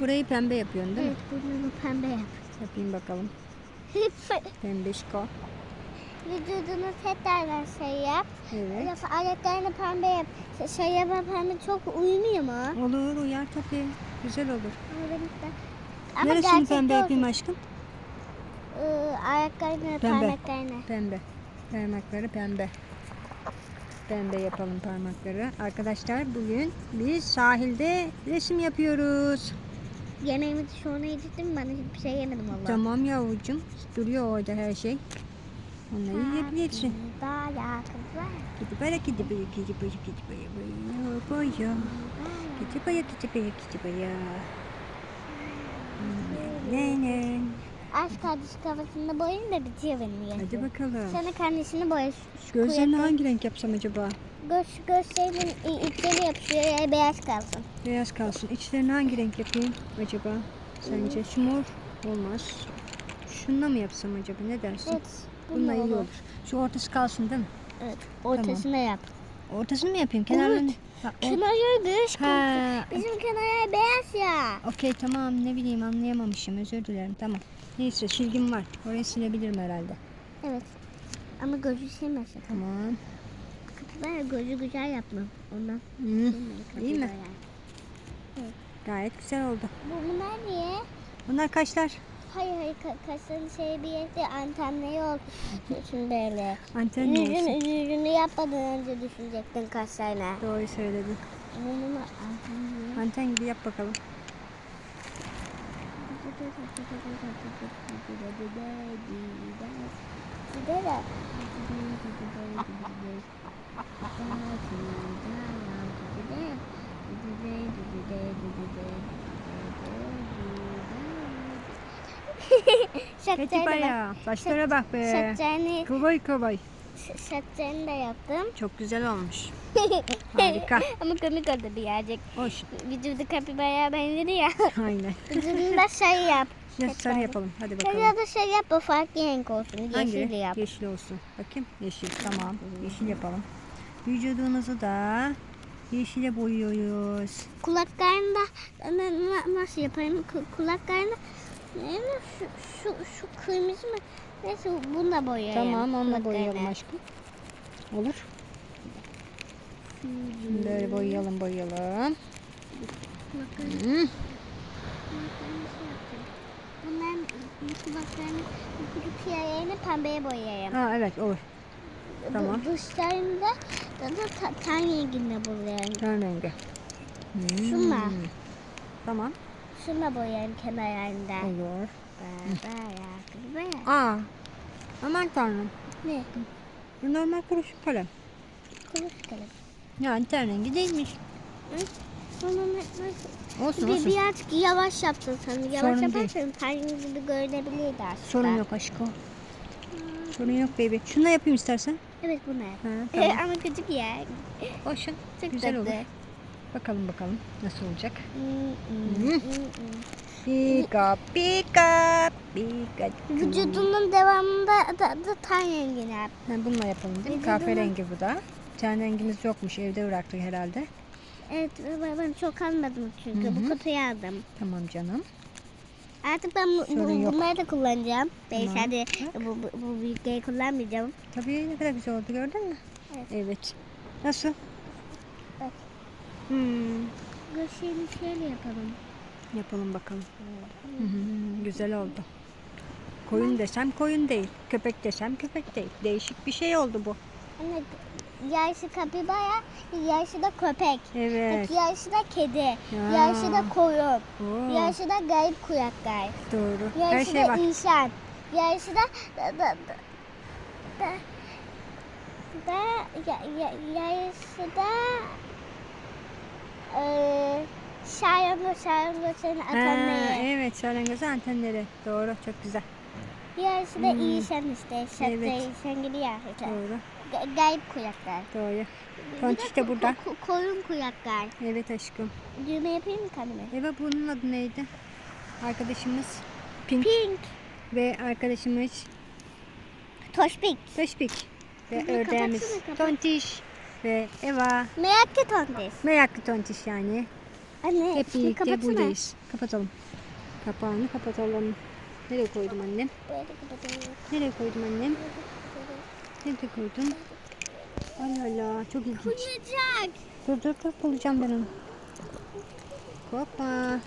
Burayı pembe yapıyorsun değil mi? Evet bunu pembe yap. Yapayım bakalım. Pembişko. Vücudunu tekrardan şey yap. Evet. Yap, ayaklarını pembe yap. Şey- Şey yap pembe çok uyumuyor mu? Olur uyar tabii. Güzel olur. Ama Neresini pembe olsun. yapayım aşkım? Ee, ayaklarını, Pembe. parmaklarını. Pembe. Parmakları pembe. Pembe yapalım parmakları. Arkadaşlar bugün biz sahilde resim yapıyoruz. Yemeğimi sonra yedirdim ben hiçbir şey yemedim valla. Tamam yavrucuğum. Duruyor orada her şey. Onları yiyebilirsin. Daha yakınlar. Gidi bara gidi bara gidi bara gidi bara bara baya. Gidi bara gidi bara gidi bara. Ne ne. Aşk kardeş kafasında boyayın da bitiyor benim Hadi yedim. bakalım. Sana kardeşini boya. Şu, şu Gözlerini hangi renk yapsam acaba? Göz, gözlerimin i- içleri yapışıyor ya beyaz kalsın. Beyaz kalsın. İçlerini hangi renk yapayım acaba? Sence şu mor olmaz. Şununla mı yapsam acaba? Ne dersin? Evet. Bununla iyi olur. Şu ortası kalsın değil mi? Evet. Ortasına yap. Ortasını mı yapayım? Kenarlarını. Kenarı göğüs Ha, kalsın. Bizim kenar beyaz ya. Okey tamam ne bileyim anlayamamışım özür dilerim tamam. Neyse silgim var. Orayı silebilirim herhalde. Evet. Ama gözü silmesin. Tamam. Kapılar gözü güzel yapma. Ondan. Hı, İyi mi? Kapılar. gayet güzel oldu. Bu bunlar niye? Bunlar kaşlar. Hayır hayır ka- kaşların şey bir yerde antenleri oldu. Şimdi böyle. Anten mi olsun? Yüzünü, yüzünü yapmadan önce düşünecektin kaşlarına. Doğru söyledin. Bunu antenleri. Anten gibi yap bakalım. Peki bayağı. Saçlara bak be. Saçlarını, Kovay kovay. saçlarını da yaptım. Çok güzel olmuş. Harika. Ama komik oldu birazcık. Hoş. Vücudu kapibara benzedi ya. Aynen. Vücudunu da şey yap. Ne sarı yapalım. Hadi bakalım. Ya da şey yap o farklı renk olsun. Yeşil yap. Yeşil olsun. Bakayım. Yeşil. Tamam. Yeşil yapalım. Vücudunuzu da yeşile boyuyoruz. Kulaklarını da na- na- nasıl yapayım? Ku- Kulaklarını? Şu, şu, şu kırmızı mı? Neyse bunu da boyayayım. Tamam onunla boyayalım aşkım. Olur. Böyle boyayalım boyayalım. Hı. kulaklarını şey. Bunların bu kulaklarını küçük yerlerini pembeye boyayayım. Ha evet olur. Tamam. Bu dışlarını da da, da ta, ten renginde boyayayım. Ten rengi. Hmm. Şunla. Tamam. Şunla boyayayım kenarlarında. Olur. Baya. Aa. Aman tanrım. Ne? Bu normal kuruşuk kalem. Kuruş kalem. Yani ten rengi değilmiş. Nasıl? Olsun Bir, olsun. birazcık yavaş yaptın sen. Yavaş Sorun yaparsan ten gibi görünebilirdi aslında. Sorun yok aşkım. Sorun yok baby. Şunu yapayım istersen. Evet bu ne? Ha, tamam. Ama küçük ya. Olsun. Çok Güzel tatlı. olur. Bakalım bakalım nasıl olacak. Hmm. Pika pika pika. Vücudunun devamında da, da ten rengini yap. Ha, bununla yapalım değil mi? Kahverengi bu da. Ten rengimiz yokmuş evde bıraktık herhalde. Evet ben, çok almadım çünkü Hı hı. bu kutuyu aldım. Tamam canım. Artık ben bu, bu- yok. bunları da kullanacağım. Ben Tamam. sadece bu, bu, bu büyükleri kullanmayacağım. Tabii ne kadar güzel oldu gördün mü? Evet. Evet. Nasıl? Bak. Hmm. Göğslerini şöyle yapalım. Yapalım bakalım. Hı, güzel oldu. Koyun desem koyun değil. Köpek desem köpek değil. Değişik bir şey oldu bu. Anne yarısı kapibara, yarısı da köpek. Evet. Yarısı da kedi. Ya. Yarısı da koyun. Oo, Yarısı da garip kuyaklar. doğru. Her Yarısı şey da var. insan. Yarısı da da da da da, ya, ya, yarısı da eee şayangoz şayangozun Ha, atanları. evet salyangozu antenleri. Doğru çok güzel. Yarısı da Hmm. insan işte. Şapta Evet. insan gibi ya. işte. Doğru. Ga- Garip kuyaklar. Doğru. Tontiş de ko- burada. ko- koyun kuyaklar. Evet aşkım. Düğme yapayım mı kendime? Eva bunun adı neydi? Arkadaşımız Pink, Pink. ve arkadaşımız Toşpik. Teşbik ve Bunu ördeğimiz. Tontiş ve Eva. Meraklı tontis. Meraklı Tontiş yani. Anne Hep birlikte buradayız. Kapatalım. Kapağını kapatalım. Nereye koydum annem? Nereye koydum annem? Nereye koydum? Allah Allah çok ilginç. Kuyacak. Dur dur dur bulacağım ben onu. Hoppa.